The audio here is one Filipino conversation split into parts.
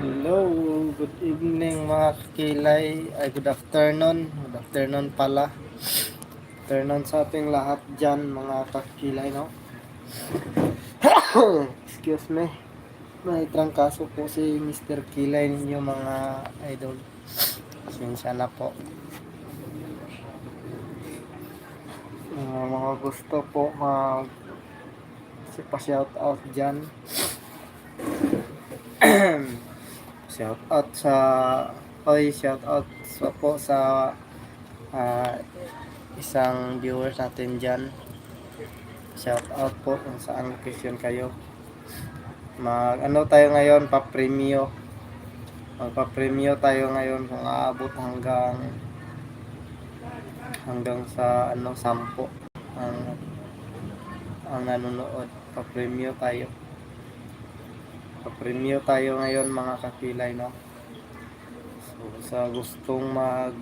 Hello, good evening mga kakilay. Ay, good afternoon. Good afternoon pala. Afternoon sa ating lahat dyan mga kakilay, no? Excuse me. May trangkaso po si Mr. Kilay ninyo mga idol. Pasensya na po. Ah, mga gusto po mag si pa-shout out dyan. shout out sa oy shout out sa po sa ah, isang viewers natin dyan. Shout out po kung saan location kayo. Mag ano tayo ngayon pa premyo magpa premyo tayo ngayon kung aabot hanggang hanggang sa ano sampo ang ang nanonood. Pa premyo tayo. Pa-premyo tayo ngayon mga kakilay no? So sa gustong mag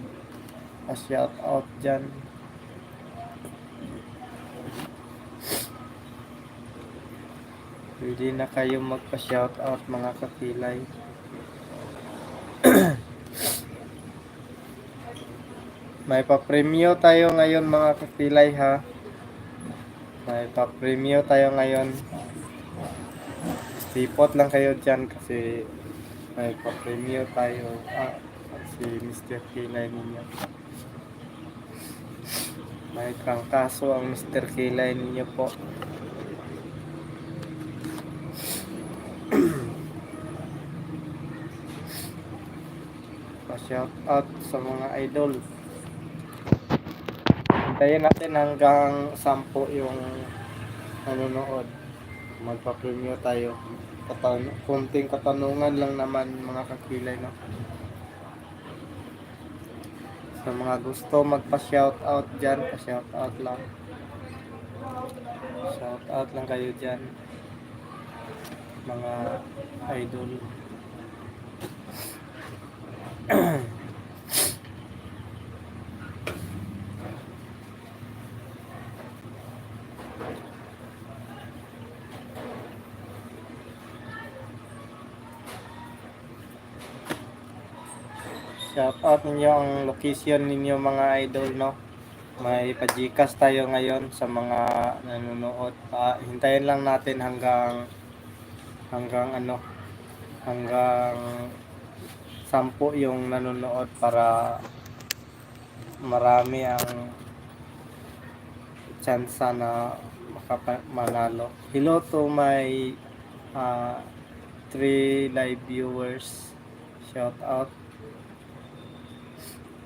a shout out dyan. Pwede na kayo magpa shout out mga kakilay may pa-premyo tayo ngayon mga kakilay ha may pa-premyo tayo ngayon Sipot lang kayo dyan kasi may pa-premyo tayo. Ah, si Mr. Kilay ninyo. May trangkaso ang Mr. Kilay ninyo po. Pa-shout out sa mga idol. Hintayin natin hanggang 10 yung nanonood magpa-premyo tayo. Katan kunting katanungan lang naman mga kakilay no. Sa mga gusto magpa-shout out diyan, pa-shout out lang. Shout out lang kayo diyan. Mga idol. Shout out ninyo ang location ninyo mga idol no. May pajikas tayo ngayon sa mga nanonood. Pa, hintayin lang natin hanggang hanggang ano hanggang sampu yung nanonood para marami ang chance na makapa- manalo. Hello to my uh, three live viewers. Shout out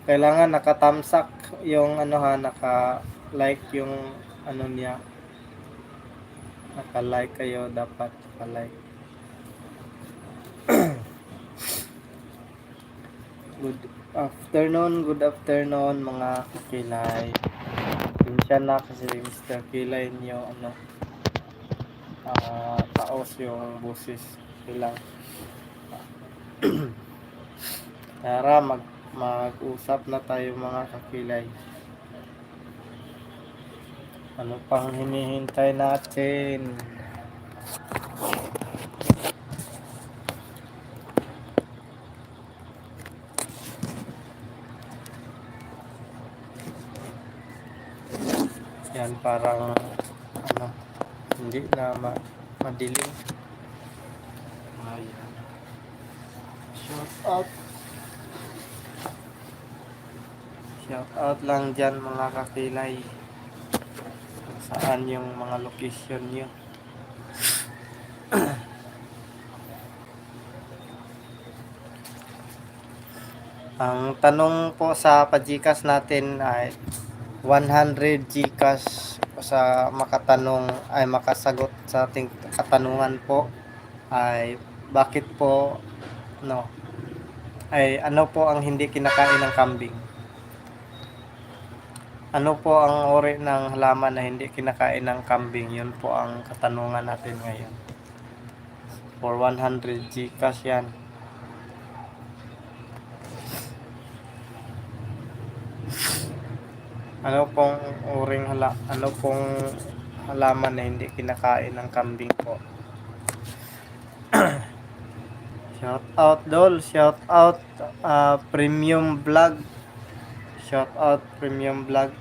kailangan nakatamsak yung ano ha, naka-like yung ano niya. Naka-like kayo dapat naka-like. good afternoon, good afternoon mga kakilay. Pinsya na kasi Mr. Kilay niyo ano ah taos yung busis bilang Tara, mag mag-usap na tayo mga kakilay. Ano pang hinihintay natin? Yan parang ano, hindi na ma madilim. Ayan. Shut up. Shout out lang dyan mga kakilay. Saan yung mga location nyo. Ang tanong po sa pajikas natin ay 100 Gcash sa makatanong ay makasagot sa ating katanungan po ay bakit po no ay ano po ang hindi kinakain ng kambing ano po ang ori ng halaman na hindi kinakain ng kambing? Yun po ang katanungan natin ngayon. For 100 Gcash yan. Ano pong uring hala, ano pong halaman na hindi kinakain ng kambing po. shout out dol, shout out ah, premium vlog. Shout out premium vlog.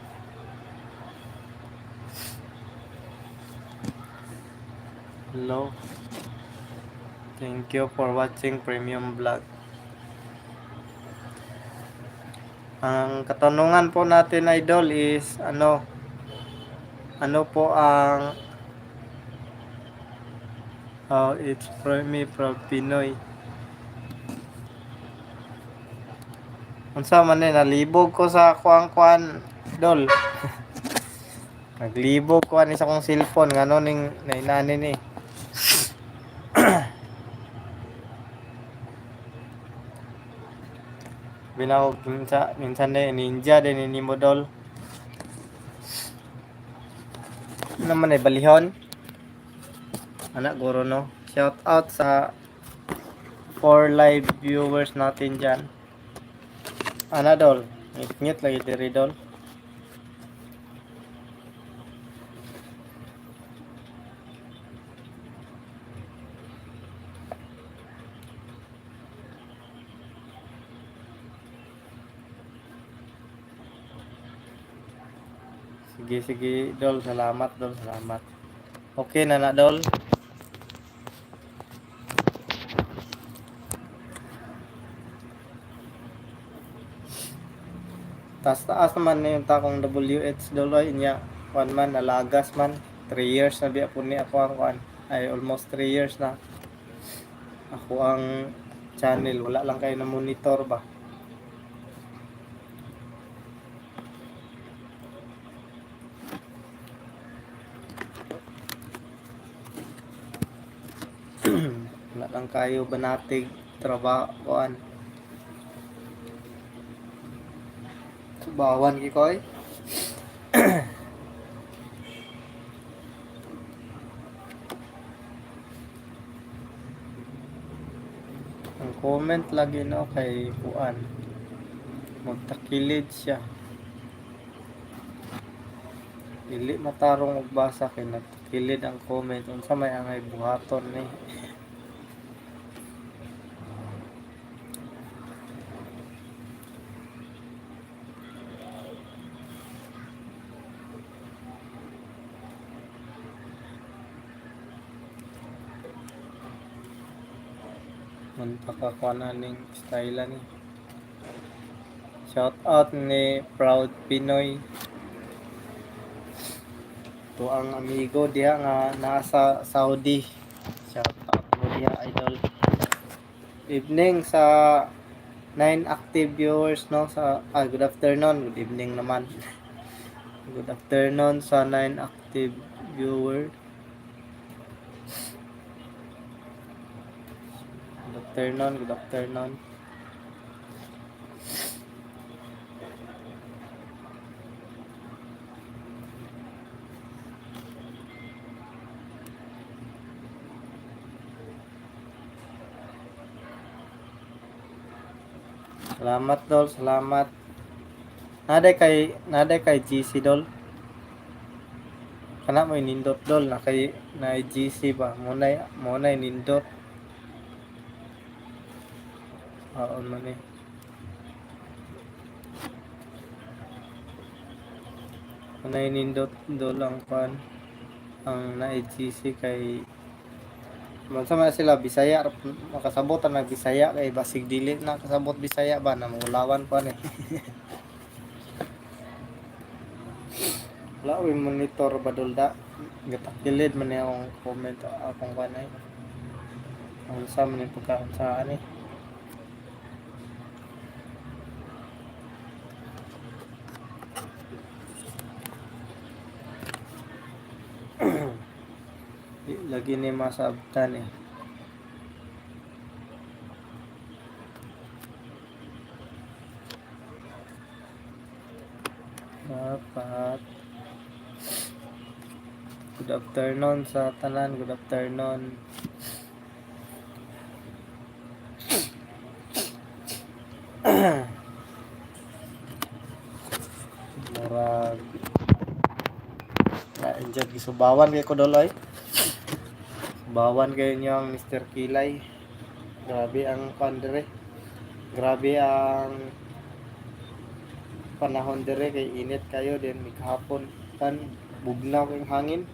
Hello. Thank you for watching premium vlog. Ang katanungan po natin idol is ano ano po ang Oh, it's from from Pinoy. Unsa man ni nalibog ko sa kuan-kuan dol. Naglibog ko ani sa kong cellphone ngano ning nainani ni. Binawag minsan minsan din ni mo dol. Ano naman ay balihon? Anak guro no. Shout out sa for live viewers natin dyan. Ana dol. Ngit lagi diri dol. Sige sige dol. Salamat dol. Salamat. Okay na dol. Taas taas naman na yung takong WH doloy niya. One man nalagas man. 3 years na biya po ni ako ang kuan. Ay almost 3 years na. Ako ang channel. Wala lang kayo na monitor ba. Wala lang kayo banatig trabahoan. Subawan ki koy. Ang comment lagi no kay Kuan. Magtakilid siya. Dili matarong og basa kay nagtakilid ang comment unsa may angay buhaton ni. Munta ka kuan ning style ni. Shout out ni Proud Pinoy. To ang amigo diha nga nasa Saudi. Shout out mo diha idol. Evening sa 9 active viewers no sa ah, good afternoon, good evening naman. Good afternoon sa 9 active viewers. Afternoon, good afternoon. Salamat dol, salamat. Naday kay naday kay GC dol. Kana mo nindot dol na kay na GC ba? Mo na mo na nindot. Oo man eh. Mo na nindot dol ang pan ang na GC kay man sila Bisaya makasabot ang Bisaya kay basig dili na kasabot Bisaya ba na mulawan pa ni. Wala ko monitor ba dulda. Gatakilid man akong comment akong kanay. Ang sa man yung pagkakasaan eh. Lagi ni masabtan eh. Dapat. Good afternoon sa tanan. Good afternoon. Murag. Lain dyan gisubawan kay ko. Subawan kayo niyo ang Mr. Kilay. Grabe ang pandere. Grabe ang panahon dire kay init kayo din kahapon kan bugnaw yung hangin.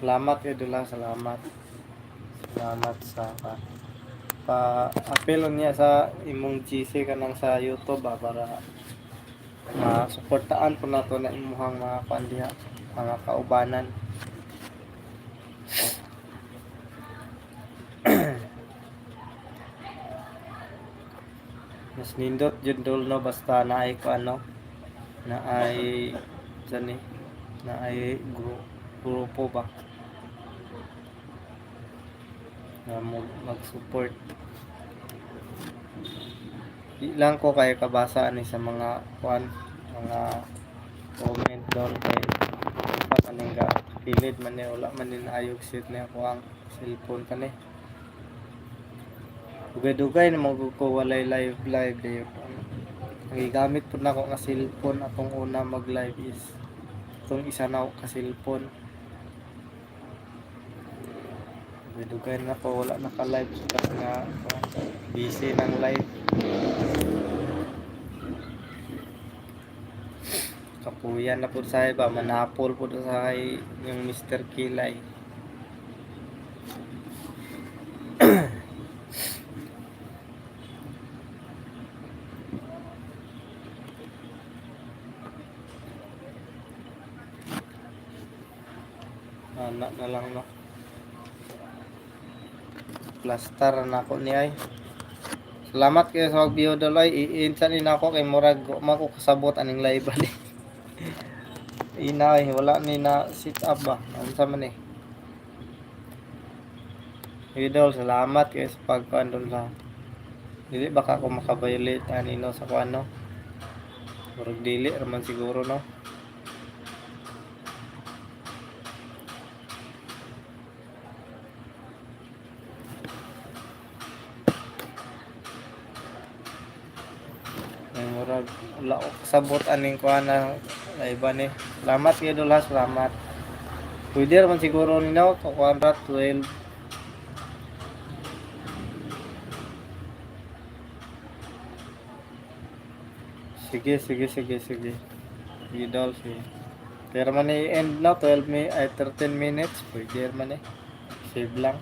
Salamat kay Dula, salamat. Salamat sa pa, pa apel niya sa imong GC kanang sa YouTube ah, para masuportaan po nato na imuhang mga pandiha, mga kaubanan. Mas nindot jud dul no? Basta na ay ko ano? Na ay dyan eh, na ay gru- grupo ba na mag- mag-support. Di lang ko kaya kabasa ni sa mga kwan mga comment doon kay pa kaning ga pilit man ni wala man ni ayog sit ni ako ang cellphone kani dugay-dugay na mag ko walay live live dayo Nagigamit po na ako nga cellphone atong una mag live is itong isa na ako ka cellphone dugay na po wala naka live kasi nga busy ng live kapuyan na po sa iba manapol po sa kay yung Mr. Kilay anak na lang no plaster na ako ni ay. Salamat kayo sa mag-view daloy i-insan din ako kay murag ma ko kasabot aning live ani ina ay wala ni na sit up ba? Unsa man eh Idol, salamat kayo sa pagkuhan doon sa Dili baka ako makabayolate anino sa kuan no? Murag dili raman siguro no Ay, murag kasabot aning kuha na iba ni. Salamat kayo dula, salamat. Pwede raman siguro nino, kukuhan ra 12. Sige, sige, sige, sige. Sige, dol, sige. Pero man i-end na, 12 mi ay 13 minutes. Pwede man eh. Save lang.